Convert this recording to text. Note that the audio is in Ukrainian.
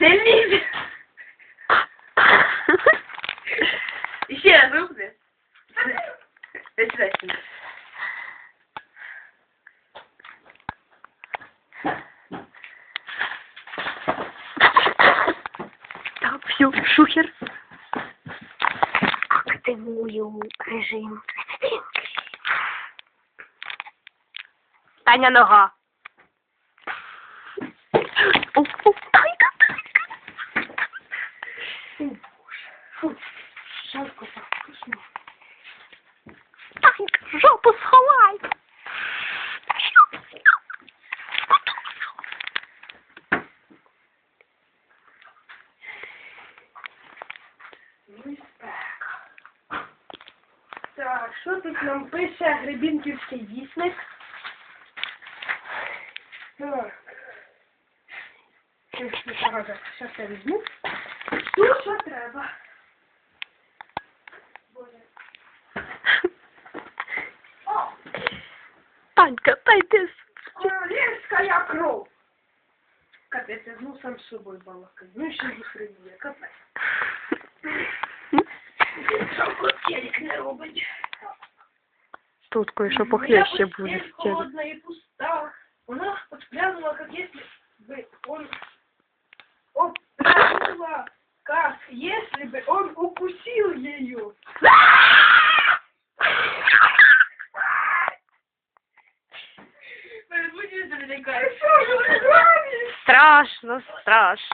Сильніше. І ще раз випни. Дай сюди, сюди. Так, все, шухер. Активую режим. Таня нога. О, о, Танька, Танька. Фу, жалко так вкусно. Танька, жопу сховай. Так, що тут нам пише Гребінківський вісник? Так. Зараз я візьму. Танька, дай ти. королевская кров. Капець, я знов сам з собою балакаю. Ну і ще й хренує, капець. Жалко, телек не робить. Тут кое-що Моя похлеще постель буде. стелі. холодная и пуста. Она отпрянула, как если бы он... Он прянула, как если бы он укусил ее. Страшно, страшно.